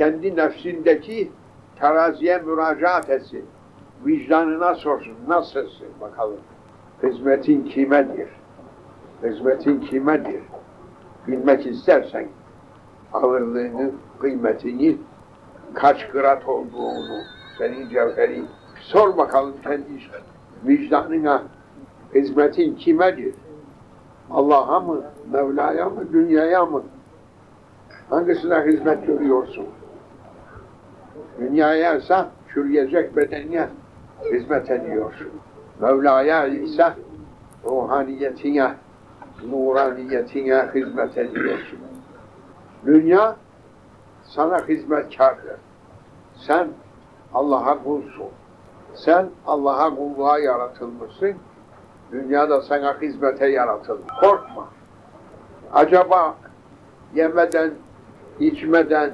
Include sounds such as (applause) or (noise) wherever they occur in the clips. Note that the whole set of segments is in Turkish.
kendi nefsindeki teraziye müracaat etsin. Vicdanına sorsun. Nasılsın bakalım. Hizmetin kimedir? Hizmetin kimedir? Bilmek istersen ağırlığını, kıymetini, kaç kırat olduğunu, senin cevheri sor bakalım kendi vicdanına hizmetin kimedir? Allah'a mı, Mevla'ya mı, dünyaya mı? Hangisine hizmet görüyorsun? Dünyaya ise çürüyecek bedenine hizmet ediyorsun. Mevla'ya ise ruhaniyetine, nuraniyetine hizmet ediyorsun. Dünya sana hizmetkardır. Sen Allah'a kulsun. Sen Allah'a kulluğa yaratılmışsın. Dünyada sana hizmete yaratıldı. Korkma. Acaba yemeden, içmeden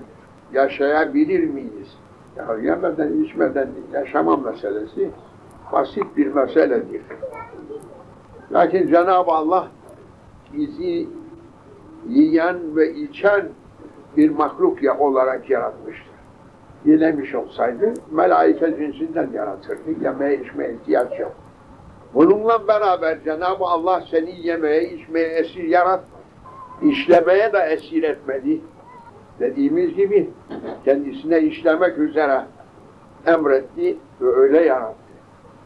yaşayabilir miyiz? Ya yemeden, içmeden yaşama meselesi basit bir meseledir. Lakin Cenab-ı Allah bizi yiyen ve içen bir mahluk ya olarak yaratmıştır. Yenemiş olsaydı melaike cinsinden yaratırdı. Yemeye içmeye ihtiyaç yok. Bununla beraber Cenab-ı Allah seni yemeye, içmeye esir yaratmadı. İşlemeye de esir etmedi. Dediğimiz gibi kendisine işlemek üzere emretti ve öyle yarattı.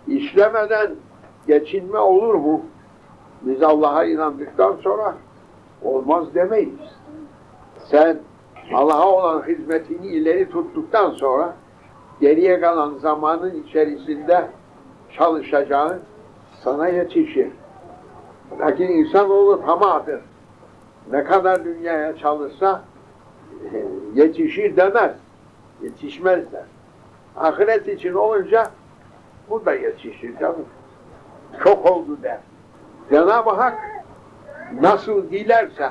İşlemeden geçinme olur mu? Biz Allah'a inandıktan sonra olmaz demeyiz. Sen Allah'a olan hizmetini ileri tuttuktan sonra geriye kalan zamanın içerisinde çalışacağın sana yetişir. Lakin insanoğlu tamadır. Ne kadar dünyaya çalışsa yetişir demez. Yetişmezler. Ahiret için olunca bu da yetişir canım. Çok oldu der. Cenab-ı Hak nasıl dilerse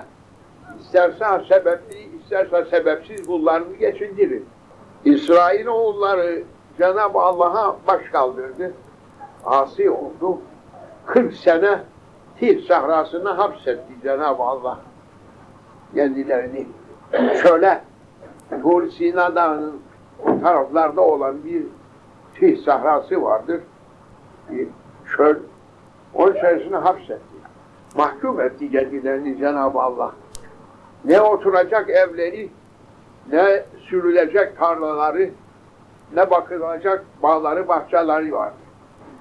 isterse sebepli, isterse sebepsiz kullarını geçindirir. İsrail oğulları Cenab-ı Allah'a baş kaldırdı. Asi oldu. 40 sene Tih sahrasına hapsetti Cenab-ı Allah kendilerini. Şöyle Tur Sina Dağı'nın taraflarda olan bir Tih sahrası vardır. Bir çöl. Onun içerisine hapsetti. Mahkum etti kendilerini Cenab-ı Allah. Ne oturacak evleri, ne sürülecek tarlaları, ne bakılacak bağları, bahçeleri vardı.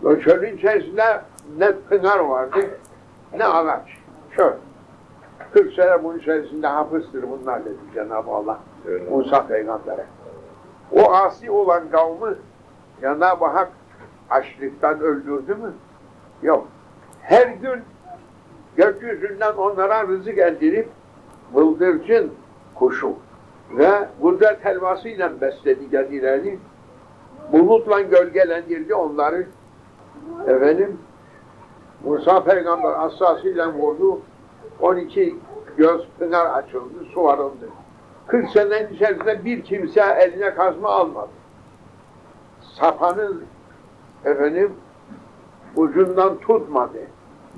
O çölün içerisinde ne pınar vardı, ne ağaç. Çöl. 40 sene bunun içerisinde hafızdır bunlar dedi Cenab-ı Allah. Evet. Musa peygambere. O asi olan kavmi Cenab-ı Hak açlıktan öldürdü mü? Yok. Her gün gökyüzünden onlara rızık eldirip bıldırcın kuşu ve kudret helvasıyla besledi kendilerini. Bulutla gölgelendirdi onları. Efendim Musa peygamber assasıyla vurdu. 12 göz pınar açıldı, su arındı. 40 senenin içerisinde bir kimse eline kazma almadı. Sapanın efendim ucundan tutmadı.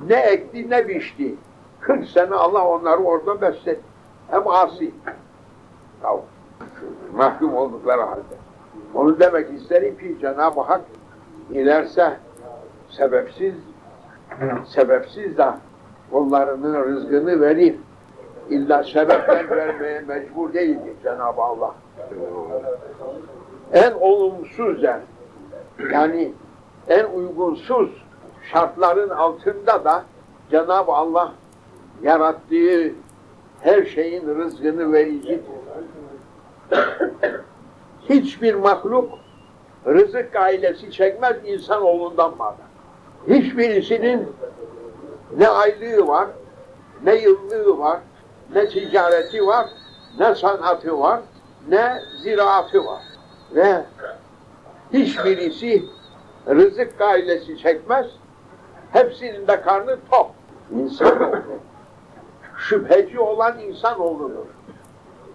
Ne ekti ne biçti. 40 sene Allah onları orada besledi. Hem asi. Mahkum oldukları halde. Onu demek isterim ki Cenab-ı Hak ilerse sebepsiz sebepsiz de kullarının rızkını verir. İlla sebepten vermeye mecbur değildir Cenab-ı Allah. En olumsuz der. Yani en uygunsuz şartların altında da Cenab-ı Allah yarattığı her şeyin rızkını vericidir. Hiçbir mahluk rızık ailesi çekmez insanoğlundan bana. Hiçbirisinin ne aylığı var, ne yıllığı var, ne ticareti var, ne sanatı var, ne ziraatı var. Ve hiçbirisi rızık ailesi çekmez, hepsinin de karnı tok. İnsan olur. Şüpheci olan insan olur.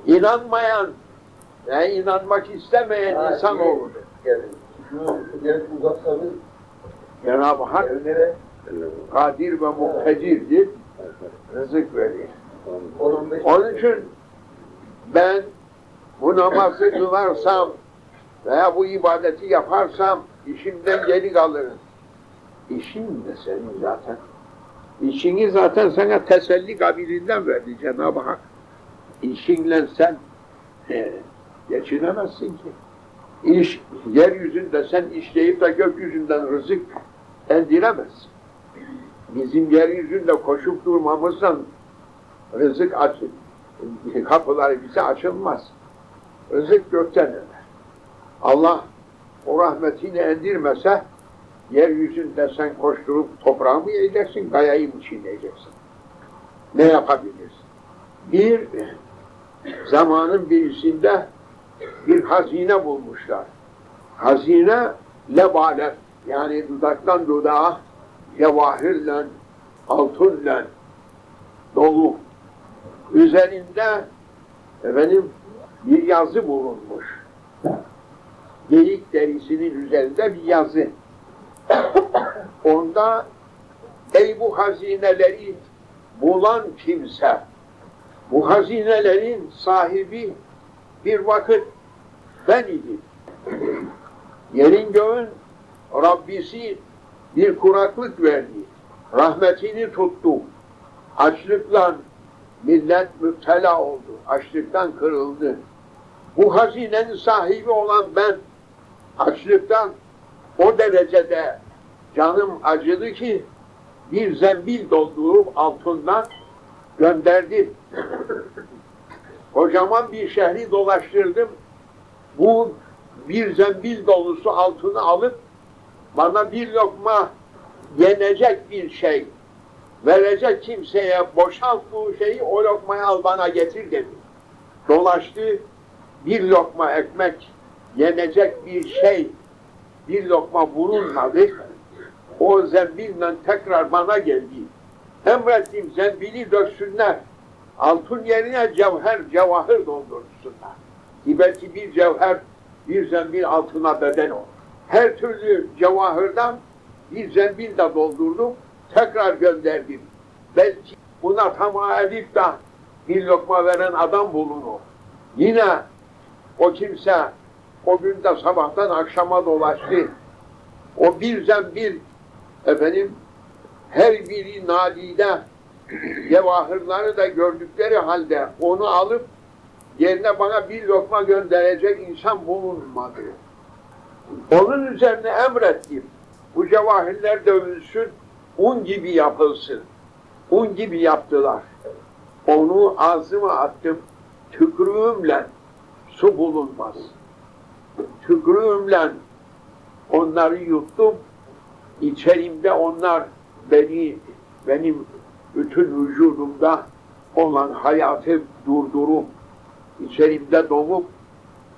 İnanmayan ve inanmak istemeyen insan olur. Cenab-ı Hak kadir ve muktedirdir, rızık verir. 10-15 Onun için ben bu namazı kılarsam veya bu ibadeti yaparsam işimden geri kalırım. İşin de senin zaten. İşini zaten sana teselli kabiliğinden verdi Cenab-ı Hak. İşinle sen e, geçinemezsin ki. İş, yeryüzünde sen işleyip de gökyüzünden rızık eldiremezsin. Bizim yeryüzünde koşup durmamızdan rızık açın, (laughs) kapıları bize açılmaz. Rızık gökten iner. Allah o rahmetini endirmese yeryüzünde sen koşturup toprağı mı yiyeceksin, kayayı mı çiğneyeceksin? Ne yapabilirsin? Bir zamanın birisinde bir hazine bulmuşlar. Hazine lebale yani dudaktan dudağa cevahirle, altınla dolu. Üzerinde efendim bir yazı bulunmuş. Geyik derisinin üzerinde bir yazı. Onda ey bu hazineleri bulan kimse bu hazinelerin sahibi bir vakit ben idim. Yerin göğün Rabbisi bir kuraklık verdi. Rahmetini tuttu. Açlıkla millet müptela oldu. Açlıktan kırıldı. Bu hazinenin sahibi olan ben açlıktan o derecede canım acıdı ki bir zembil doldurup altından gönderdim. (clears throat) Kocaman bir şehri dolaştırdım. Bu bir zembil dolusu altını alıp bana bir lokma yenecek bir şey verecek kimseye boşalt bu şeyi o lokmayı al bana getir dedi. Dolaştı bir lokma ekmek yenecek bir şey bir lokma bulunmadı. O zembille tekrar bana geldi. Emrettim zembili döksünler. Altın yerine cevher, cevahır doldursunlar. Ki belki bir cevher bir zembil altına beden olur. Her türlü cevahırdan bir zembil de doldurdum. Tekrar gönderdim. Belki buna tamam edip de bir lokma veren adam bulunur. Yine o kimse o günde sabahtan akşama dolaştı. O bir zembil efendim her biri nadide (clears throat) cevahırları da gördükleri halde onu alıp yerine bana bir lokma gönderecek insan bulunmadı. Onun üzerine emrettim. Bu cevahirler dövülsün, un gibi yapılsın. Un gibi yaptılar. Onu ağzıma attım, tükrüğümle su bulunmaz. Tükrüğümle onları yuttum. İçerimde onlar beni, benim bütün vücudumda olan hayatı durdurup, içerimde donup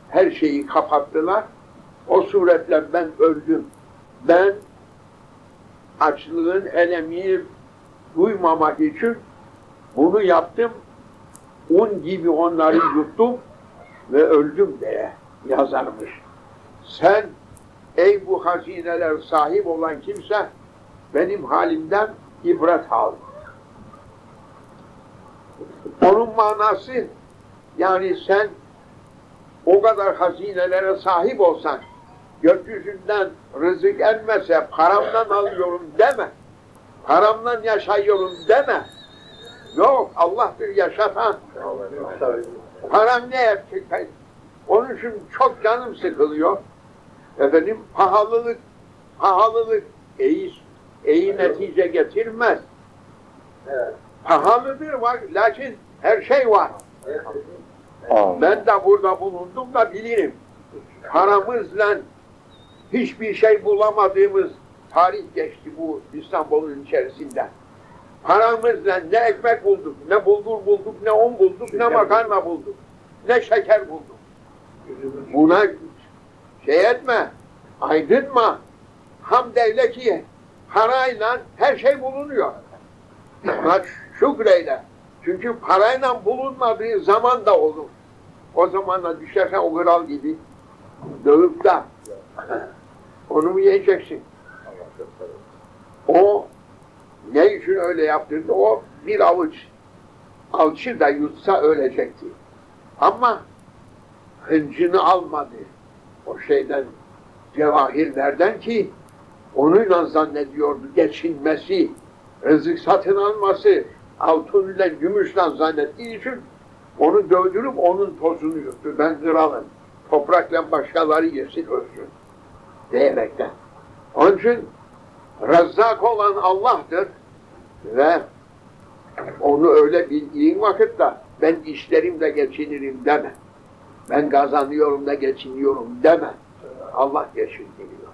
her şeyi kapattılar. O suretle ben öldüm. Ben açlığın elemini duymamak için bunu yaptım. Un gibi onları yuttum ve öldüm diye yazarmış. Sen ey bu hazineler sahip olan kimse benim halimden ibret al. Onun manası yani sen o kadar hazinelere sahip olsan gökyüzünden rızık elmese paramdan alıyorum deme. Paramdan yaşıyorum deme. Yok Allah'tır yaşatan. Param ne erkek? Onun için çok canım sıkılıyor. Efendim pahalılık, pahalılık iyi, iyi netice getirmez. Pahalıdır var, lakin her şey var. Ben de burada bulundum da bilirim. Paramızla hiçbir şey bulamadığımız tarih geçti bu İstanbul'un içerisinde. Paramızla ne ekmek bulduk, ne bulgur bulduk, ne un bulduk, ne makarna bulduk, ne şeker bulduk. Buna şey etme, aydınma. Hamd eyle ki parayla her şey bulunuyor. Buna şükreyle. Çünkü parayla bulunmadığı zaman da olur. O zaman da düşersen o kral gibi dövüp de onu mu yiyeceksin? O ne için öyle yaptırdı? O bir avuç alçı da yutsa ölecekti. Ama hıncını almadı. O şeyden, cevahirlerden ki onunla zannediyordu geçinmesi, rızık satın alması, altın ile gümüşle zannettiği için onu dövdürüp onun tozunu yuttu. Ben kralım, toprakla başkaları yesin ölsün diyerekten. Onun için Rezzak olan Allah'tır ve onu öyle bildiğin vakitte ben işlerimle geçinirim deme. Ben kazanıyorum da geçiniyorum deme. Allah geçindiriyor.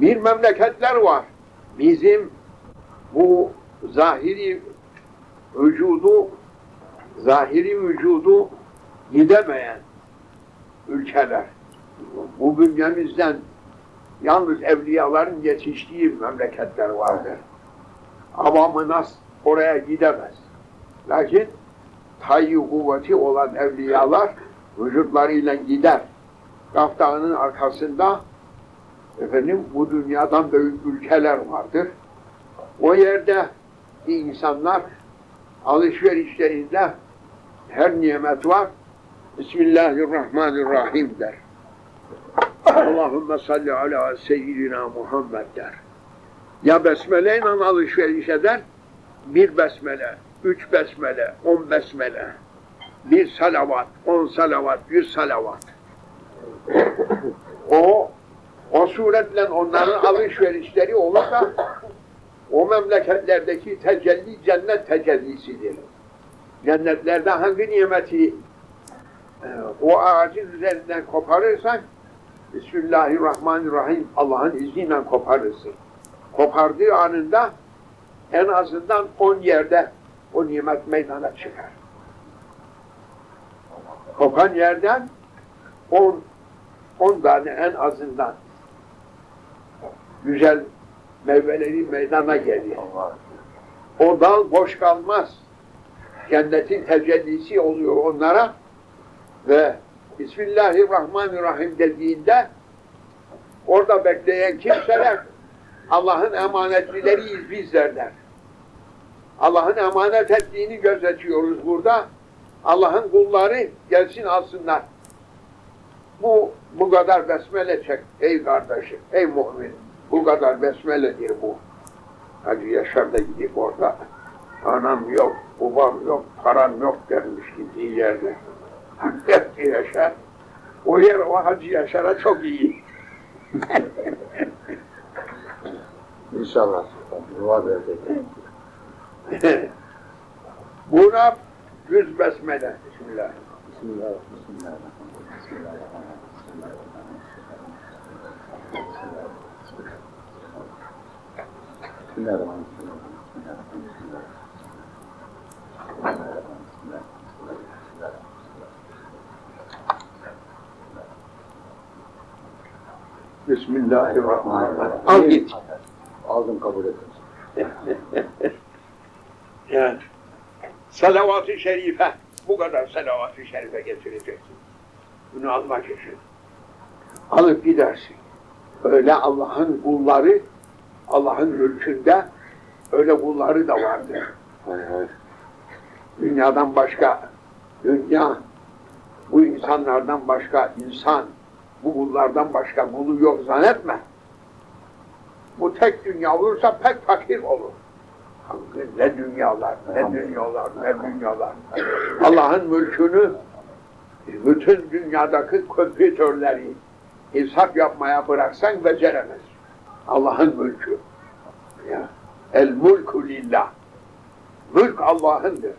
Bir memleketler var. Bizim bu zahiri vücudu zahiri vücudu gidemeyen ülkeler. Bu bünyemizden yalnız evliyaların yetiştiği memleketler vardır. Avamı nas oraya gidemez. Lakin tayyi kuvveti olan evliyalar vücutlarıyla gider. Kaftağının arkasında efendim bu dünyadan büyük ülkeler vardır. O yerde insanlar alışverişlerinde her nimet var. Bismillahirrahmanirrahim der. Allahümme salli ala seyyidina Muhammed der. Ya besmele ile alışveriş eder, bir besmele, üç besmele, on besmele, bir salavat, on salavat, yüz salavat. o, o suretle onların alışverişleri olursa, o memleketlerdeki tecelli cennet tecellisidir. Cennetlerde hangi nimeti o ağacın üzerinden koparırsan, Bismillahirrahmanirrahim Allah'ın izniyle koparırsın. Kopardığı anında en azından on yerde o nimet meydana çıkar. Kopan yerden on, on tane en azından güzel meyveleri meydana gelir. O dal boş kalmaz. Cennetin tecellisi oluyor onlara ve Bismillahirrahmanirrahim dediğinde orada bekleyen kimseler Allah'ın emanetlileriyiz bizler der. Allah'ın emanet ettiğini gözetiyoruz burada. Allah'ın kulları gelsin alsınlar. Bu bu kadar besmele çek ey kardeşim, ey mümin. Bu kadar besmeledir bu. Hacı Yaşar da gidip orada anam yok, babam yok, param yok dermiş gittiği yerde. Hacı Yaşar. O yer o Hacı Yaşar'a çok iyi. İnşallah. Dua verecek. Buna yüz besmele. Bismillah. Bismillah. Bismillah. Bismillah. Bismillahirrahmanirrahim. Bismillahirrahmanirrahim. Al git. Aldım kabul ettim. (laughs) Yani salavat-ı şerife bu kadar salavat-ı şerife getireceksin. Bunu almak için. Alıp gidersin. Öyle Allah'ın kulları Allah'ın mülkünde öyle kulları da vardır. Dünyadan başka dünya bu insanlardan başka insan bu kullardan başka kulu yok zannetme. Bu tek dünya olursa pek fakir olur. Ne dünyalar, ne dünyalar, ne dünyalar. Allah'ın mülkünü bütün dünyadaki kompütörleri hesap yapmaya bıraksan beceremez. Allah'ın mülkü. Ya. El mulku lillah. Mülk Allah'ındır.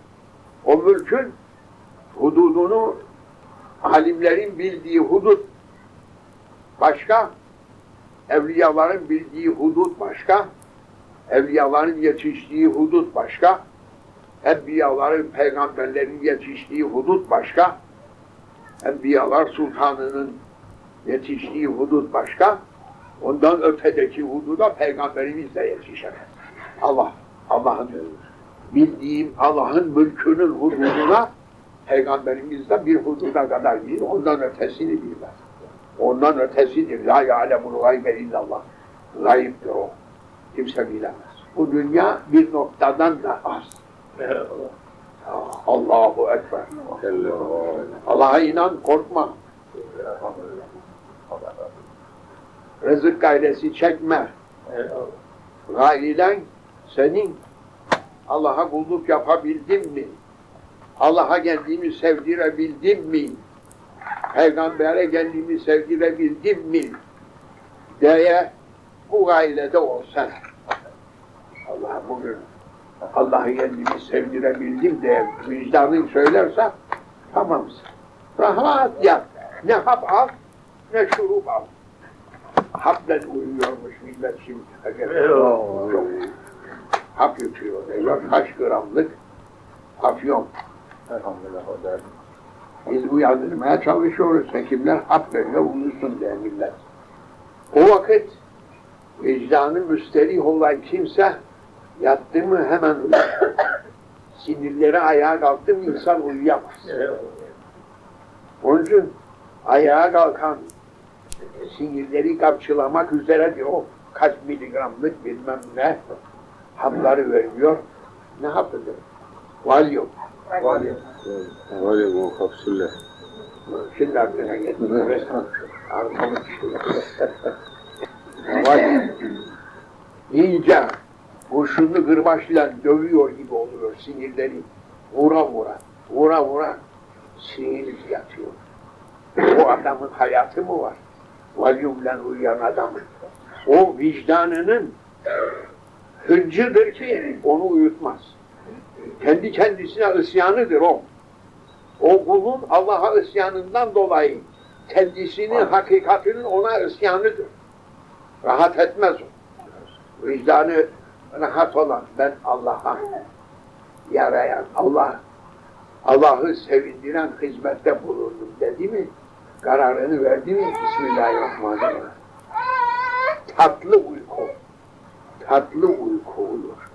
O mülkün hududunu alimlerin bildiği hudut başka, evliyaların bildiği hudut başka, evliyaların yetiştiği hudut başka, enbiyaların, peygamberlerin yetiştiği hudut başka, enbiyalar sultanının yetiştiği hudut başka, ondan ötedeki hududa peygamberimiz de yetişemez. Allah, Allah'ın bildiğim Allah'ın mülkünün hududuna peygamberimiz de bir hududa kadar bilir, ondan ötesini bilmez. Ondan ötesidir. La ya'lemul gaybe illallah. Gayiptir o. Kimse bilemez. Bu dünya bir noktadan da az. Allahu Ekber. Allah'a inan, korkma. Rızık gayresi çekme. Gayriden senin Allah'a kulluk yapabildin mi? Allah'a kendini sevdirebildin mi? Peygamber'e kendini sevdirebildin mi? Diye bu gayrede olsan. Allah bugün Allah'ı kendimi sevdirebildim diye vicdanın söylerse tamamsın. Rahat yat. Ne hap al ne şurup al. Hapla uyuyormuş millet şimdi. Hap yutuyor. Kaç gramlık afyon. Elhamdülillah o derdim. Biz uyandırmaya çalışıyoruz. Hekimler hap veriyor, uyusun diye millet. O vakit vicdanı müsterih olan kimse yattı mı hemen. Sinirleri ayağa kalktı mı insan uyuyamaz. Onun için ayağa kalkan sinirleri kapçılamak üzere diyor. Kaç miligramlık bilmem ne hapları veriyor. Ne hapıdır? Valyum. Bu kapsülle. Şimdi aklına getirdi. Arkamı Valyum. İyice kurşunlu kırbaçla dövüyor gibi oluyor sinirleri. Vura vura, vura vura sinir yatıyor. O adamın hayatı mı var? Valyumla uyuyan adamın. O vicdanının hıncıdır ki onu uyutmaz. Kendi kendisine isyanıdır o. O kulun Allah'a isyanından dolayı kendisinin hakikatinin ona isyanıdır. Rahat etmez o. Vicdanı rahat olan ben Allah'a yarayan Allah Allah'ı sevindiren hizmette bulundum dedi mi? Kararını verdi mi? Bismillahirrahmanirrahim. Tatlı uyku. Tatlı uyku olur.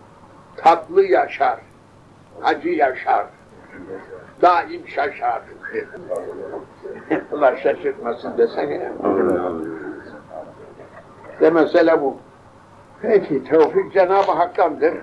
Tatlı yaşar. Acı yaşar. Daim şaşar. Allah şaşırtmasın desene. De mesele bu. Peki tevfik Cenab-ı Hak'tandır.